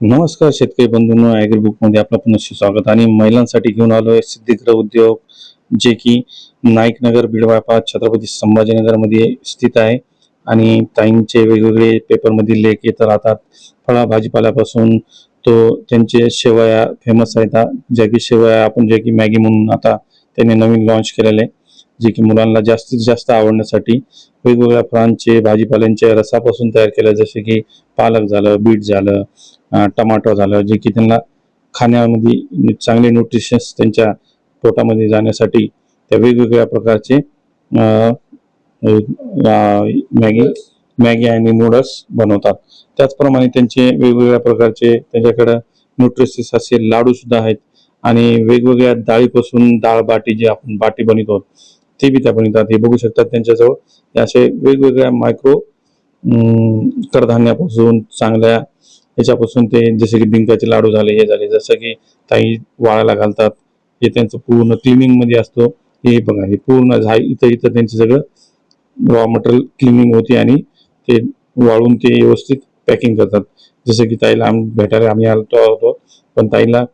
नमस्कार शेतकरी बंधूंनो ॲग्रीबुकमध्ये आपलं पुन्हा स्वागत. आणि महिलांसाठी घेऊन आलो आहे सिद्धिग्रह उद्योग जे की नाईकनगर बिडवापा छत्रपती संभाजीनगरमध्ये स्थित आहे. आणि ताईंचे वेगवेगळे पेपरमधील लेख येत राहतात. फळा भाजीपाल्यापासून तो त्यांचे शेवया फेमस आहेत. ज्या की शेवया आपण जे की मॅगी म्हणून आता त्यांनी नवीन लॉन्च केलेले आहे. जे की मुलांना जास्तीत जास्त आवडण्यासाठी वेगवेगळ्या फळांचे भाजीपाल्यांच्या रसापासून तयार केल्या जसे की पालक झालं बीट झालं टमाटो झालं जे की त्यांना खाण्यामध्ये चांगले न्यूट्रिशन्स त्यांच्या पोटामध्ये जाण्यासाठी त्या वेगवेगळ्या प्रकारचे मॅगी मॅगी आणि नूडल्स बनवतात. त्याचप्रमाणे त्यांचे वेगवेगळ्या प्रकारचे त्यांच्याकडं न्यूट्रिशन्स असे लाडू सुद्धा आहेत आणि वेगवेगळ्या डाळीपासून डाळ बाटी जे आपण बाटी बनवतो ते बी त्या बनवतात. हे बघू शकतात त्यांच्याजवळ असे वेगवेगळ्या मायक्रो कडधान्यापासून चांगल्या याच्यापासून ते जसे की डिंकाचे लाडू झाले हे झाले जसं की ताई वाळायला घालतात हे त्यांचं पूर्ण क्लिनिंगमध्ये असतो. हे बघा हे पूर्ण झा इथं इथं त्यांचं सगळं रॉ मटेरियल क्लिनिंग होते आणि ते वाळून ते व्यवस्थित पॅकिंग करतात. जसं की ताईला आम्ही भेटायला आम्ही आलतो होतो पण ताईला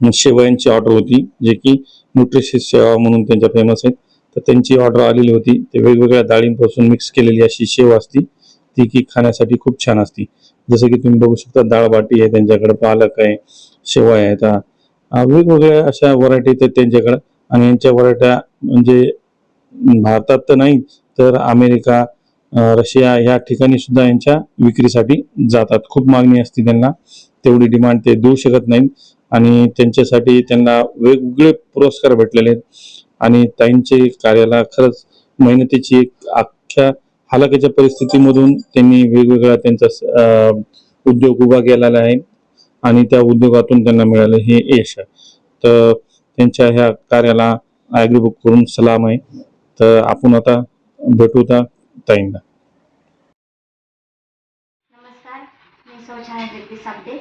शेवयांची ऑर्डर होती जे की न्यूट्रिशियस सेवा म्हणून त्यांच्या फेमस आहेत. तर त्यांची ऑर्डर आलेली होती. ते वेगवेगळ्या डाळींपासून मिक्स केलेली अशी शेव असती. ती की खाण्यासाठी खूप छान असती. जसं की तुम्ही बघू शकता डाळ बाटी आहे त्यांच्याकडे पालक आहे शेवाय आहेत वेगवेगळ्या अशा व्हरायटी आहेत त्यांच्याकडे. आणि यांच्या व्हरायट्या म्हणजे भारतात तर नाही तर अमेरिका रशिया ह्या ठिकाणी सुद्धा यांच्या विक्रीसाठी जातात. खूप मागणी असते त्यांना. तेवढी डिमांड ते देऊ शकत नाहीत. आणि त्यांच्यासाठी त्यांना वेगवेगळे पुरस्कार भेटलेले आहेत. आणि ताईंचे कार्याला खरंच मेहनतीची एक अख्ख्या हालाकीच्या परिस्थितीमधून त्यांनी वेगवेगळा त्यांचा उद्योग उभा केलेला आहे आणि त्या उद्योगातून त्यांना मिळालं हे यश आहे. तर त्यांच्या ह्या कार्याला ॲग्रीबुक करून सलाम आहे. तर आपण आता भेटू त्या ताईंना. नमस्कार मी साबदे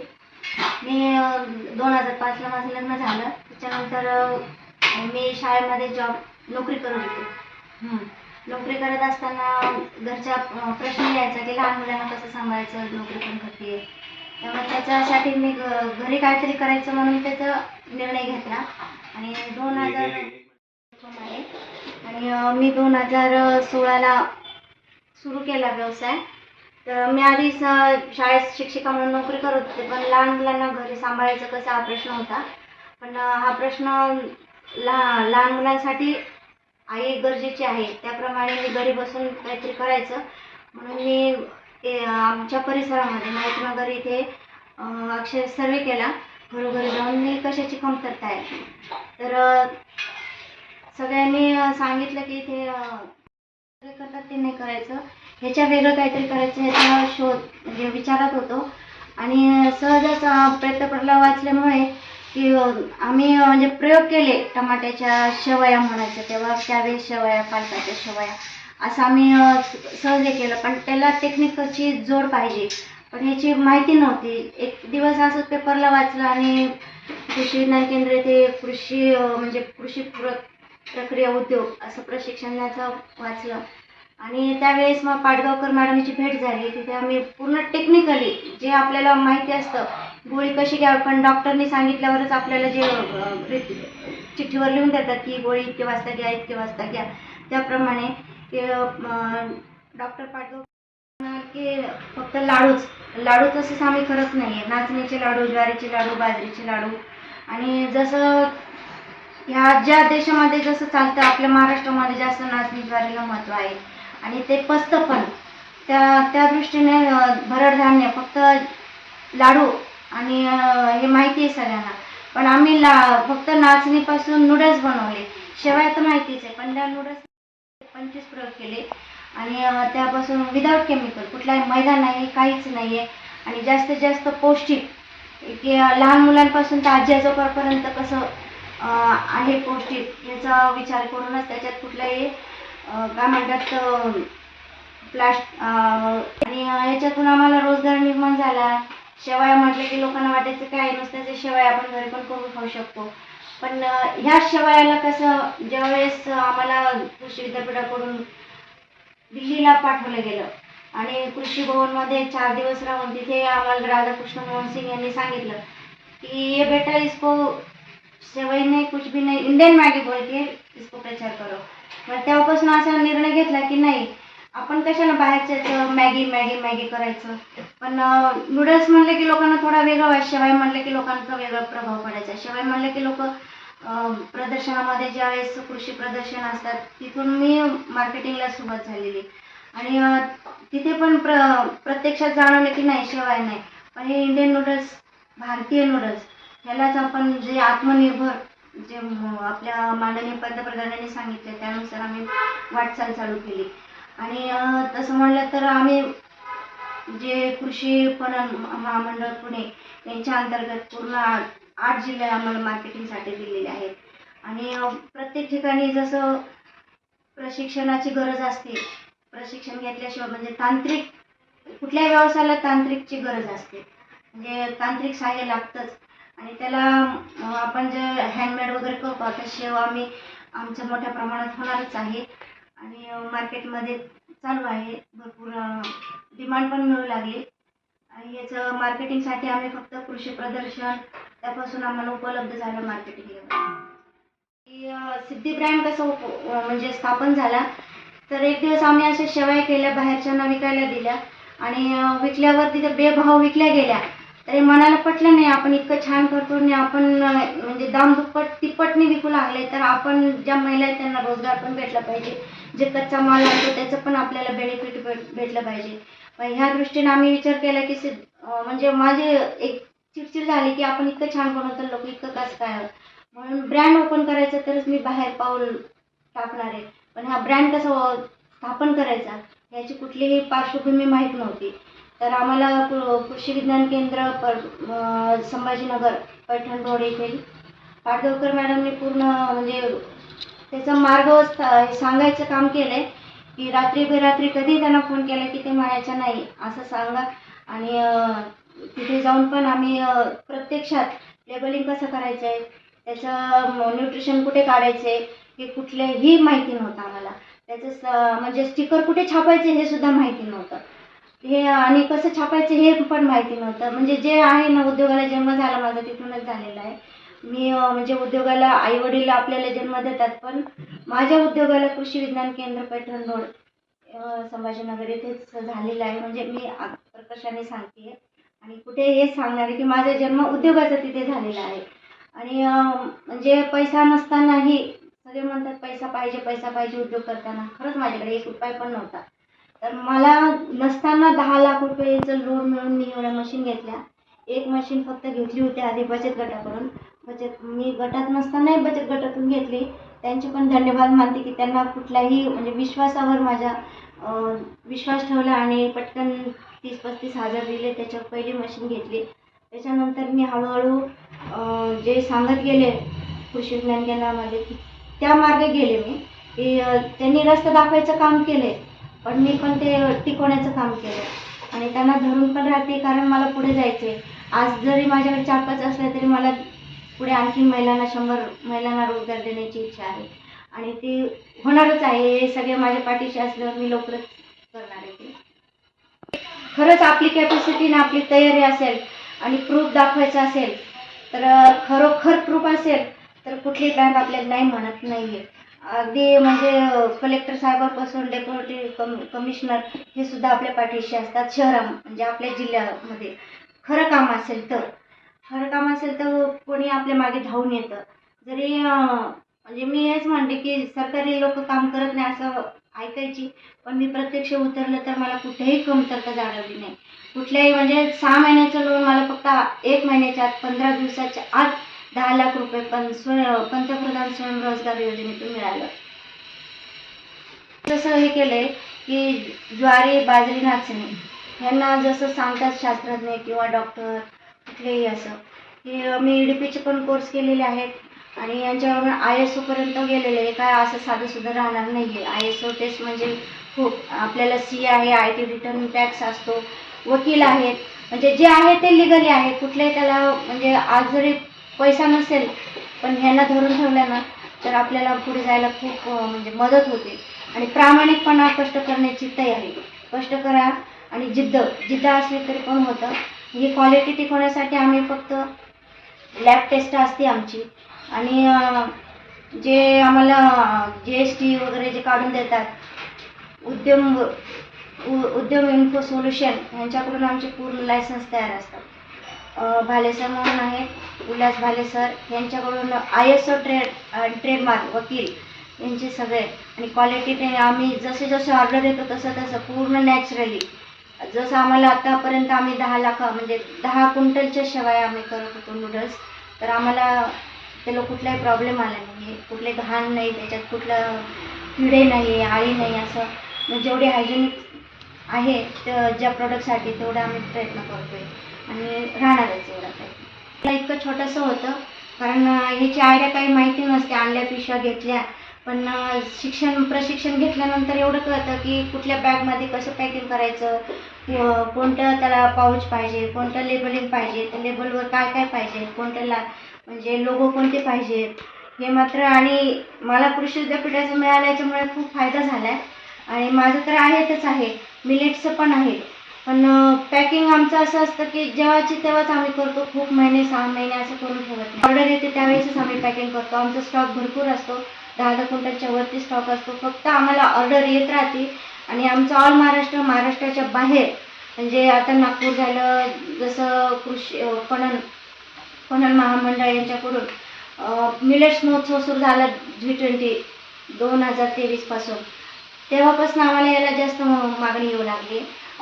दोन हजार पाचला माझं लग्न झालं. त्याच्यानंतर मी शाळेमध्ये जॉब नोकरी करत होते. हं. नोकरी करत असताना घरच्या प्रश्न यायचा की लहान मुलांना कसं सांभाळायचं नोकरी पण करते. त्यामुळे त्याच्यासाठी मी घ- घरी काहीतरी करायचं म्हणून त्याचा निर्णय घेतला. आणि दोन हजार आहे. आणि मी दोन हजार सोळाला सुरू केला व्यवसाय. तर मी आधी स- शाळेत शिक्षिका म्हणून नोकरी करत होते पण लहान मुलांना घरी सांभाळायचं कसं हा प्रश्न होता. पण हा प्रश्न लहा लहान मुलांसाठी आई गरजेची आहे. त्याप्रमाणे मी घरी बसून काहीतरी करायचं. म्हणून मी ते, आमच्या परिसरामध्ये नाईकनगर इथे अक्षर सर्वे केला. घरोघरी जाऊन मी कशाची कमतरता आहे? तर सगळ्यांनी सांगितलं की इथे करतात ते नाही करायचं. ह्याच्या वेगळं काहीतरी करायचं ह्याचा शोध म्हणजे विचारात होतो. आणि सहजच प्रयत्न पडला वाचल्यामुळे की आम्ही म्हणजे प्रयोग केले टमाट्याच्या शेवया म्हणायचं तेव्हा त्यावेळेस शेवया पालकाच्या शेवया असं आम्ही सहज हे केलं. पण त्याला टेक्निकची जोड पाहिजे. पण याची माहिती नव्हती. एक दिवस असंच पेपरला वाचलं आणि कृषी विज्ञान केंद्र ते कृषी म्हणजे कृषी प्रक्रिया उद्योग असं प्रशिक्षणाचं वाचलं. आणि त्यावेळेस मग पाडगावकर मॅडमची भेट झाली. तिथे आम्ही पूर्ण टेक्निकली जे आपल्याला माहिती असतं गोळी कशी घ्यावी? पण डॉक्टरनी सांगितल्यावरच आपल्याला जे चिठ्ठीवर लिहून देतात की गोळी इतके वाजता घ्या इतके वाजता घ्या. त्याप्रमाणे ते डॉक्टर पाठव की फक्त लाडूच. लाडू तसंच आम्ही करत नाही आहे नाचणीचे लाडू ज्वारीचे लाडू बाजरीचे लाडू. आणि जसं ह्या ज्या देशामध्ये जसं चालतं आपल्या महाराष्ट्रामध्ये जास्त नाचणी ज्वारीला महत्त्व आहे. आणि ते पचतं पण. त्या त्या दृष्टीने भरडधान्य भरड धान्य फक्त लाडू आणि हे माहिती आहे सगळ्यांना. पण आम्ही ला फक्त नाचणीपासून नूडल्स बनवले. शेवाय तर माहितीच आहे पण त्या नूडल्स पंचवीस प्रयोग केले. आणि त्यापासून विदाऊट केमिकल कुठलाही मैदा नाही काहीच नाही आहे आणि जास्तीत जास्त पौष्टिक. की लहान मुलांपासून तर आजी आजोबापर्यंत कसं आहे पौष्टिक याचा विचार करूनच त्याच्यात कुठलाही काय म्हणतात प्लास्ट आणि याच्यातून आम्हाला रोजगार निर्माण झाला. शेवया म्हटलं की लोकांना वाटायचं काय नुसतं ते शेवया आपण घरी पण करून खाऊ शकतो. पण ह्या शेवयाला कसं ज्यावेळेस आम्हाला कृषी विद्यापीठाकडून दिल्लीला पाठवलं गेलं आणि कृषी भवनमध्ये चार दिवस राहून तिथे आम्हाला राधाकृष्ण मोहन सिंग यांनी सांगितलं कि ये बेटा इसको सेवई नाही कुछ भी नाही इंडियन मॅगी बोल के इसको प्रचार करो. मग तेव्हापासून असा निर्णय घेतला की नाही आपण कशाला बाहेरचं मॅगी मॅगी मॅगी करायचं? पण नूडल्स म्हणले की लोकांना थोडा वेगळा वाट शेवाय म्हणले की लोकांचा वेगळा प्रभाव पडायचा. शेवाय म्हणले की लोक प्रदर्शनामध्ये ज्यावेळेस कृषी प्रदर्शन असतात तिथून मी मार्केटिंगला सुरुवात झालेली. आणि तिथे पण प्र प्रत्यक्षात जाणवलं की नाही शेवाय नाही. पण हे इंडियन नूडल्स भारतीय नूडल्स ह्यालाच आपण जे आत्मनिर्भर जे आपल्या माननीय पंतप्रधानांनी सांगितले त्यानुसार आम्ही वाटचाल चालू केली. आणि तसं म्हणलं तर आम्ही जे कृषी पणन महामंडळ पुणे यांच्या अंतर्गत पूर्ण आठ आठ जिल्हे आम्हाला मार्केटिंगसाठी दिलेले आहेत. आणि प्रत्येक ठिकाणी जसं प्रशिक्षणाची गरज असते प्रशिक्षण घेतल्याशिवाय म्हणजे तांत्रिक कुठल्याही व्यवसायाला तांत्रिकची गरज असते. म्हणजे तांत्रिक सहाय्य लागतंच. आणि त्याला आपण जे हँडमेड वगैरे करतो आता शेव आम्ही आमच्या मोठ्या प्रमाणात होणारच आहे. आणि मार्केटमध्ये चालू आहे. भरपूर डिमांड पण मिळू लागली. आणि याचं मार्केटिंगसाठी आम्ही फक्त कृषी प्रदर्शन त्यापासून आम्हाला उपलब्ध झालं मार्केटिंग सिद्धी ब्रँड कसं उप म्हणजे स्थापन झाला तर एक दिवस आम्ही अशा शेवाय केल्या बाहेरच्यांना विकायला दिल्या. आणि विकल्यावर तिथे बेभाव विकल्या गेल्या. तरी मनाला पटलं नाही आपण इतकं छान करतो आणि आपण म्हणजे दाम दुप्पट तिप्पटने विकू लागले तर आपण ज्या महिला आहेत त्यांना रोजगार पण भेटला पाहिजे. जे कच्चा माल लागतो त्याचं पण आपल्याला बेनिफिट भेट भेटलं पाहिजे. मग ह्या दृष्टीने आम्ही विचार केला की सिद्ध म्हणजे माझे एक चिडचिड झाली की आपण इतकं छान बनवतो लोक इतकं कसं काय म्हणून ब्रँड ओपन करायचं तरच मी बाहेर पाऊल टाकणार आहे. पण हा ब्रँड कसा स्थापन करायचा याची कुठलीही पार्श्वभूमी माहीत नव्हती. तर आम्हाला कृषी विज्ञान केंद्र पर संभाजीनगर पैठण रोड येथे पाडगावकर मॅडमने पूर्ण म्हणजे त्याचा मार्ग सांगायचं काम केलंय की रात्री बेरात्री कधी त्यांना फोन केला की ते म्हणायच्या नाही असं सांगा. आणि तिथे जाऊन पण आम्ही प्रत्यक्षात लेबलिंग कसं करायचं आहे त्याचं न्यूट्रिशन कुठे काढायचे हे कुठल्याही माहिती नव्हतं आम्हाला. त्याचं स- म्हणजे स्टिकर कुठे छापायचे हे सुद्धा माहिती नव्हतं. हे आणि कसं छापायचं हे पण माहिती नव्हतं. म्हणजे जे आहे ना उद्योगाला जन्म झाला माझा तिथूनच झालेला आहे. मी म्हणजे उद्योगाला आई वडील आपल्याला जन्म देतात पण माझ्या उद्योगाला कृषी विज्ञान केंद्र पैठण रोड संभाजीनगर येथेच झालेलं आहे. म्हणजे मी आ- प्रकर्षाने सांगते आणि कुठे हे सांगणार आहे की माझा जन्म उद्योगाचा तिथे झालेला आहे. आणि म्हणजे पैसा नसतानाही सगळे म्हणतात पैसा पाहिजे पैसा पाहिजे उद्योग करताना. खरंच माझ्याकडे एक उपाय पण नव्हता. तर मला नसताना दहा लाख रुपयेचं लोन मिळून मी एवढ्या मशीन घेतल्या. एक मशीन फक्त घेतली होती आधी बचत गटाकडून. बचत मी गटात नसतानाही बचत गटातून घेतली. त्यांचे पण धन्यवाद मानते की त्यांना कुठल्याही म्हणजे विश्वासावर माझ्या विश्वास ठेवला आणि पटकन तीस पस्तीस हजार दिले. त्याच्यावर पहिली मशीन घेतली. त्याच्यानंतर मी हळूहळू जे सांगत गेले कृषी विज्ञान केंद्रामध्ये त्या मार्गे गेले मी. की त्यांनी रस्ता दाखवायचं काम केले पण मी पण ते टिकवण्याचं काम केलं आणि त्यांना धरून पण राहते कारण मला पुढे जायचं आहे आज जरी माझ्याकडे चार पाच असल्या तरी मला पुढे आणखी महिलांना शंभर महिलांना रोजगार देण्याची इच्छा आहे. आणि ते होणारच आहे. हे सगळे माझ्या पाठीशी असल्यावर मी लवकरच करणार आहे ते. खरंच आपली कॅपॅसिटी ना आपली तयारी असेल आणि प्रूफ दाखवायचा असेल तर खरोखर प्रूफ असेल तर कुठली बँक आपल्याला नाही म्हणत नाही आहे अगदी म्हणजे कलेक्टर साहेबापासून डेप्युटी कम कमिशनर हे सुद्धा आपल्या पाठीशी असतात शहरा म्हणजे आपल्या जिल्ह्यामध्ये. खरं काम असेल तर. खरं काम असेल तर कोणी आपल्या मागे धावून येतं. जरी म्हणजे मी हेच म्हणते की सरकारी लोक काम करत नाही असं ऐकायची पण मी प्रत्यक्ष उतरलं तर मला कुठेही कमतरता जाणवली नाही. कुठल्याही म्हणजे सहा महिन्याचं लोन मला फक्त एक महिन्याच्या आत पंधरा दिवसाच्या आत दहा लाख रुपये पण स्वय पंतप्रधान स्वयंरोजगार योजनेतून मिळालं. जसं हे केलंय की ज्वारी बाजरी नाचणी ह्यांना जसं सांगतात शास्त्रज्ञ किंवा डॉक्टर कुठलेही असं. की मी ईडीपीचे पण कोर्स केलेले आहेत आणि यांच्यावर आय एस ओपर्यंत गेलेले आहे. काय असं साधं सुद्धा राहणार नाही आहे आय एस ओ टेस्ट म्हणजे खूप आपल्याला सी आहे आय टी रिटर्न टॅक्स असतो. वकील आहेत. म्हणजे जे आहे ते लिगली आहे. कुठल्याही त्याला म्हणजे आज जरी पैसा नसेल पण ह्यांना धरून ठेवलं ना तर आपल्याला पुढे जायला खूप म्हणजे मदत होते. आणि प्रामाणिकपणा कष्ट करण्याची तयारी. कष्ट करा आणि जिद्द. जिद्द असली तरी पण होतं. म्हणजे ही क्वालिटी टिकवण्यासाठी आम्ही फक्त लॅब टेस्ट असते आमची. आणि जे आम्हाला जी एस टी वगैरे जे काढून देतात उद्यम उ- उद्यम इन्फो सोल्युशन यांच्याकडून आमचे पूर्ण लायसन्स तयार असतात. भालेसर भाले सर म्हणून आहे उल्हास भालेसर यांच्याकडून I S O trade trademark वकील यांचे सगळे. आणि क्वालिटी ते आम्ही जसे जसे ऑर्डर देतो तसं तसं पूर्ण नॅचरली जसं आम्हाला आतापर्यंत आम्ही दहा लाख म्हणजे दहा क्विंटलच्या शेवाय आम्ही करत होतो नूडल्स तर आम्हाला त्याला कुठलाही प्रॉब्लेम आला नाही. कुठले घाण नाही त्याच्यात कुठलं किडे नाही आळी नाही असं. जेवढी जेवढे हायजेनिक आहे त्या ज्या प्रोडक्टसाठी तेवढा आम्ही प्रयत्न करतोय. आणि राहणारच एवढा प्रयत्न इतकं छोटंसं होतं कारण ह्याची आयडिया काही माहिती नसते. आणल्या पिशव्या घेतल्या पण शिक्षण प्रशिक्षण घेतल्यानंतर एवढं कळतं की कुठल्या बॅगमध्ये कसं पॅकिंग करायचं कोणतं त्याला पाऊच पाहिजे कोणतं लेबलिंग पाहिजे त्या लेबलवर काय काय पाहिजे कोणत्याला म्हणजे लोगो कोणते पाहिजेत हे मात्र आणि मला कृषी विद्यापीठाचं मिळाल्याच्यामुळे खूप फायदा झाला आहे आणि माझं तर आहेतच आहे मिलेट्सचं पण आहे. पण पॅकिंग आमचं असं असतं की जेव्हाची तेव्हाच आम्ही करतो खूप महिने सहा महिने असं करून ठेवत नाही. ऑर्डर येते त्यावेळेसच आम्ही पॅकिंग करतो. आमचा स्टॉक भरपूर असतो. दहा दहा क्विंटलच्या वरती स्टॉक असतो. फक्त आम्हाला ऑर्डर येत राहते. आणि आमचं ऑल महाराष्ट्र महाराष्ट्राच्या बाहेर. म्हणजे आता नागपूर झालं जसं कृषी पणन पणन महामंडळ यांच्याकडून मिलेट्स महोत्सव सुरू झाला जी ट्वेंटी दोन हजार तेवीसपासून तेव्हापासून आम्हाला याला जास्त मागणी येऊ लागली.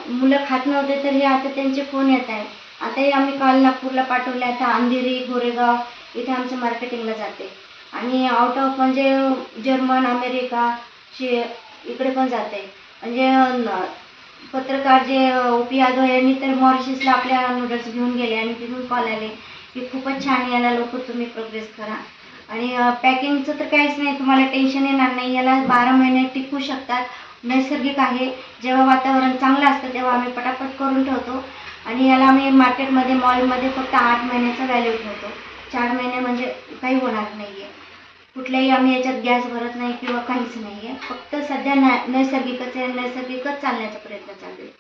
मुलं खात नव्हते तर हे आता त्यांचे फोन येत आहे आताही आम्ही काल नागपूरला पाठवले. आता अंधेरी गोरेगाव इथे आमचं मार्केटिंगला जाते. आणि आउट ऑफ म्हणजे जर्मन अमेरिका शे इकडे पण जाते. म्हणजे पत्रकार जे ओ पी यादव यांनी तर मॉरिशसला आपल्या नूडल्स घेऊन गेले आणि तिथून कॉल आले की खूपच छान याला लवकर तुम्ही प्रोग्रेस करा. आणि पॅकिंगचं तर काहीच नाही तुम्हाला टेन्शन येणार नाही. याला बारा महिने टिकू शकतात. नैसर्गिक आहे. जेव्हा वातावरण चांगलं असतं तेव्हा आम्ही पटापट करून ठेवतो. आणि याला आम्ही मार्केटमध्ये मॉलमध्ये फक्त आठ महिन्याचा व्हॅल्यू ठेवतो. चार महिने म्हणजे काही होणार नाही आहे कुठल्याही आम्ही याच्यात गॅस भरत नाही किंवा काहीच नाही आहे फक्त सध्या नॅ नैसर्गिकच आहे नैसर्गिकच चालण्याचा प्रयत्न चालू आहे.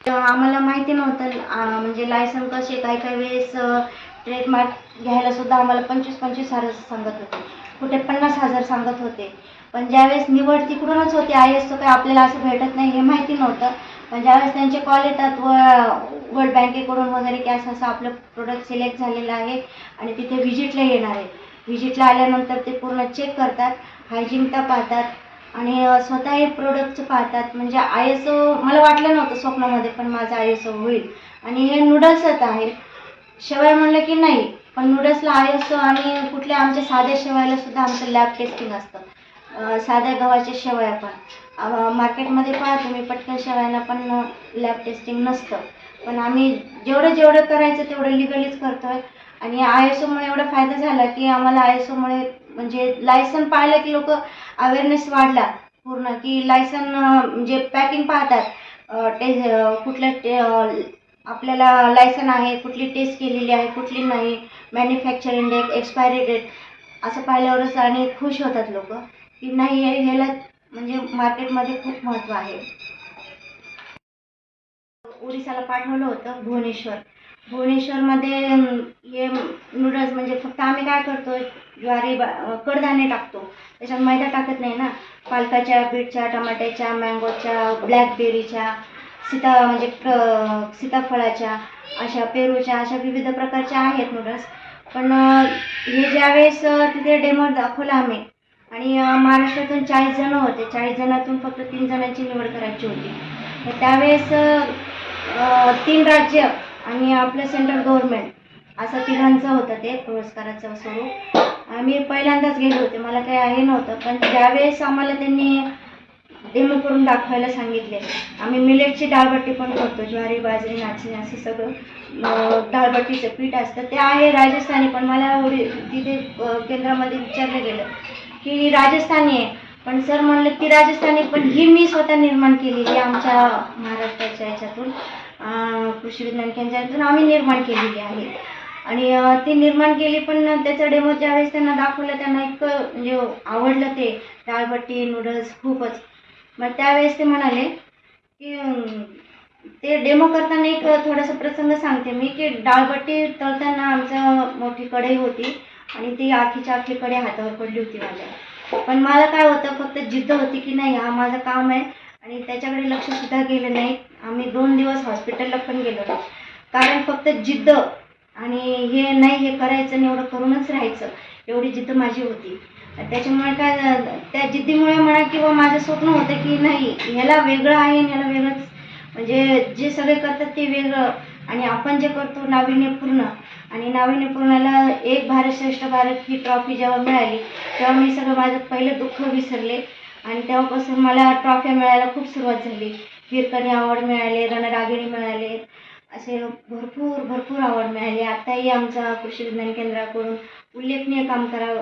तर आम्हाला माहिती नव्हतं म्हणजे लायसन कसे काही काही वेळेस ट्रेडमार्क घ्यायला सुद्धा आम्हाला पंचवीस पंचवीस हजार सांगत होते. कुठे पन्नास हजार सांगत होते. पण ज्यावेळेस निवड तिकडूनच होते आय एसचं काही आपल्याला असं भेटत नाही हे माहिती नव्हतं. पण ज्यावेळेस त्यांचे कॉल येतात व वर्ल्ड बँकेकडून वगैरे की असं असं आपलं प्रोडक्ट सिलेक्ट झालेलं आहे आणि तिथे व्हिजिटला येणार आहे. व्हिजिटला आल्यानंतर ते पूर्ण चेक करतात हायजीनता पाहतात आणि स्वतः हे प्रोडक्टचं पाहतात. म्हणजे आय एस ओ मला वाटलं नव्हतं स्वप्नामध्ये पण माझं आय एस ओ होईल. आणि हे नूडल्सच आहे. शेवया म्हणलं की नाही पण नूडल्सला आय एस ओ आणि कुठल्या आमच्या साध्या शेवायला सुद्धा आमचं लॅब टेस्टिंग असतं. साध्या गव्हाच्या शेवया पण. मार्केटमध्ये पहा तुम्ही पटकन शेवायला पण लॅब टेस्टिंग नसतं. पण आम्ही जेवढं जेवढं करायचं तेवढं लिगलीच करतोय. आणि आय एस ओमुळे एवढा फायदा झाला की आम्हाला आय एस ओमुळे म्हणजे लायसन पाहिलं की लोक अवेअरनेस वाढला पूर्ण की लायसन जे पॅकिंग पाहतात. टे कुठल्या टे आपल्याला लायसन आहे कुठली टेस्ट केलेली आहे कुठली नाही मॅन्युफॅक्चरिंग डेट एक्सपायरी डेट असं पाहिल्यावरच आणि खुश होतात लोक की नाही हे ह्याला म्हणजे मार्केटमध्ये खूप महत्त्व आहे. ओडिसाला पाठवलं होतं भुवनेश्वर. भुवनेश्वरमध्ये हे नूडल्स म्हणजे फक्त आम्ही काय करतो ज्वारी बा- कडधान्य टाकतो. त्याच्यात मैदा टाकत नाही ना. पालकाच्या बीटच्या टमाट्याच्या मँगोच्या ब्लॅकबेरीच्या सीता म्हणजे प्र सीताफळाच्या अशा पेरूच्या अशा विविध प्रकारच्या आहेत नूडल्स पण हे ज्यावेळेस तिथे डेमो दाखवला आम्ही आणि महाराष्ट्रातून चाळीस जण होते चाळीस जणातून फक्त तीन जणांची निवड करायची होती. तर त्यावेळेस तीन राज्य आणि आपलं सेंट्रल गव्हर्नमेंट असं तिघांचं होतं ते पुरस्काराचं स्वरूप. आम्ही पहिल्यांदाच गेले होते मला काही हे नव्हतं पण ज्यावेळेस आम्हाला त्यांनी डेमो करून दाखवायला सांगितले. आम्ही मिलेटची डाळबट्टी पण करतो ज्वारी बाजरी नाचणी असं सगळं. डाळबट्टीचं पीठ असतं. ते आहे राजस्थानी पण मला तिथे केंद्रामध्ये विचारलं गेलं की राजस्थानी आहे. पण सर म्हणलं की राजस्थानी पण ही मी स्वतः निर्माण केलेली आहे आमच्या महाराष्ट्राच्या याच्यातून कृषी विज्ञान केंद्रातून आम्ही निर्माण केलेली आहे. आणि ती निर्माण केली पण त्याचा डेमो ज्यावेळेस त्यांना दाखवलं त्यांना इतकं म्हणजे आवडलं ते. डाळबट्टी नूडल्स खूपच. मग त्यावेळेस ते म्हणाले की ते डेमो करताना एक थोडासा प्रसंग सांगते मी की डाळबट्टी तळताना आमचं मोठी कढई होती आणि ती आखीच्या आखी हातावर पडली होती माझ्या. पण मला काय होतं फक्त जिद्द होती की नाही हा माझं काम आहे आणि त्याच्याकडे लक्ष सुद्धा गेलं नाही. आम्ही दोन दिवस हॉस्पिटलला पण गेलो कारण फक्त जिद्द आणि हे नाही हे करायचं आणि एवढं करूनच राहायचं एवढी जिद्द माझी होती. त्याच्यामुळे काय त्या जिद्दीमुळे म्हणा किंवा माझं स्वप्न होतं की नाही ह्याला वेगळं आहे आणि ह्याला वेगळंच म्हणजे जे सगळे करतात ते वेगळं. आणि आपण जे करतो नाविन्यपूर्ण आणि नाविन्यपूर्णाला एक भारत श्रेष्ठ भारत ही ट्रॉफी जेव्हा मिळाली तेव्हा मी सगळं माझं पहिलं दुःख विसरले. आणि तेव्हापासून मला ट्रॉफ्या मिळायला खूप सुरुवात झाली. कीर्तनी अवॉर्ड मिळाले रणरागिणी मिळाले असे भरपूर भरपूर अवॉर्ड मिळाले. आत्ताही आमचा कृषी विज्ञान केंद्राकडून उल्लेखनीय काम करावं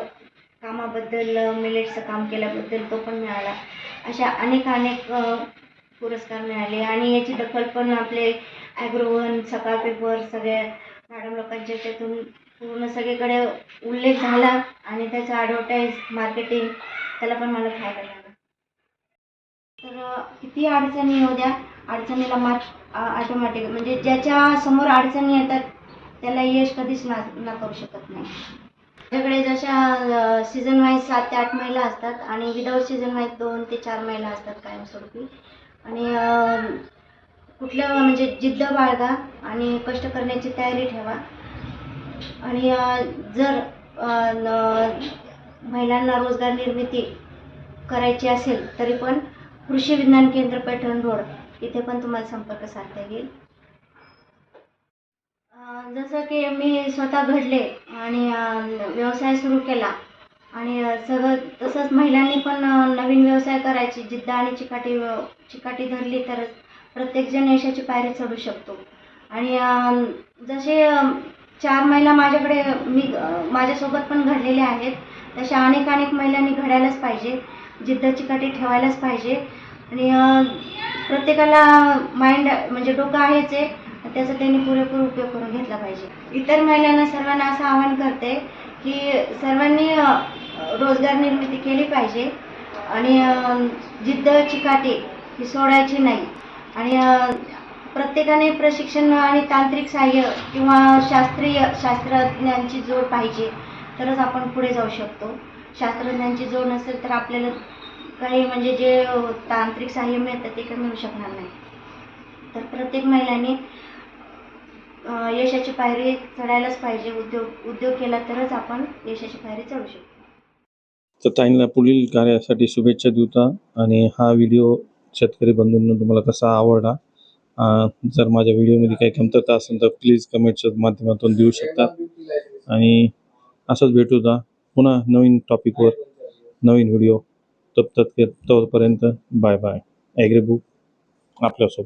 कामाबद्दल मिलेटचं काम केल्याबद्दल तो पण मिळाला. अशा अनेक अनेक पुरस्कार मिळाले. आणि याची दखल पण आपले ॲग्रोवन सकाळ पेपर सगळ्या मॅडम लोकांच्या याच्यातून पूर्ण सगळीकडे उल्लेख झाला आणि त्याचं ॲडव्हर्टाईज मार्केटिंग त्याला पण मला फायदा झाला तर किती अडचणी येऊ द्या. अडचणीला मार्क ऑटोमॅटिक म्हणजे ज्याच्या समोर अडचणी येतात त्याला यश कधीच ना ना करू शकत नाही. माझ्याकडे जशा सीझन वाईज सात ते आठ महिला असतात आणि विदाऊट सीझन वाईज दोन ते चार महिला असतात कायमस्वरूपी. आणि कुठलं म्हणजे जिद्द बाळगा आणि कष्ट करण्याची तयारी ठेवा. आणि जर महिलांना रोजगार निर्मिती करायची असेल तरी पण कृषी विज्ञान केंद्र पैठण रोड इथे पण तुम्हाला संपर्क साधता येईल. जसं की मी स्वतः घडले आणि व्यवसाय सुरू केला. आणि सगळं तसंच महिलांनी पण नवीन व्यवसाय करायची जिद्द आणि चिकाटी चिकाटी धरली तरच प्रत्येकजण यशाची पायरी चढू शकतो. आणि जसे चार महिला माझ्याकडे मी माझ्यासोबत पण घडलेल्या आहेत तशा अनेक अनेक महिलांनी घडायलाच पाहिजे जिद्द चिकाटी ठेवायलाच पाहिजे. आणि प्रत्येकाला माइंड म्हणजे डोकं आहेच आहे त्याचा त्यांनी पुरेपूर उपयोग करून घेतला पाहिजे. इतर महिलांना सर्वांना असं आवाहन करते की सर्वांनी रोजगार निर्मिती केली पाहिजे आणि जिद्द चिकाटी ही सोडायची नाही. आणि प्रत्येकाने प्रशिक्षण आणि तांत्रिक सहाय्य किंवा शास्त्रीय शास्त्रज्ञांची जोड पाहिजे तरच आपण पुढे जाऊ शकतो. शास्त्रज्ञांची जोड नसेल तर आपल्याला काही म्हणजे जे तांत्रिक सहाय्य मिळतं ते काही मिळू शकणार नाही. तर प्रत्येक महिलांनी यशाची पायरी चढायलाच पाहिजे. उद्योग उद्योग केला तरच आपण यशाची पायरी चढू शकतो. तर ताईंना पुढील कार्यासाठी शुभेच्छा देऊता आणि हा व्हिडिओ शेतकरी बंधूंना तुम्हाला कसा आवडला? जर माझ्या व्हिडिओमध्ये काही कमतरता असेल तर प्लीज कमेंटच्या माध्यमातून देऊ शकता. आणि असंच भेटू दा पुन्हा नवीन टॉपिकवर नवीन व्हिडिओ तब तत्के तोपर्यंत बाय बाय ॲग्रीबुक आपल्यासोबत.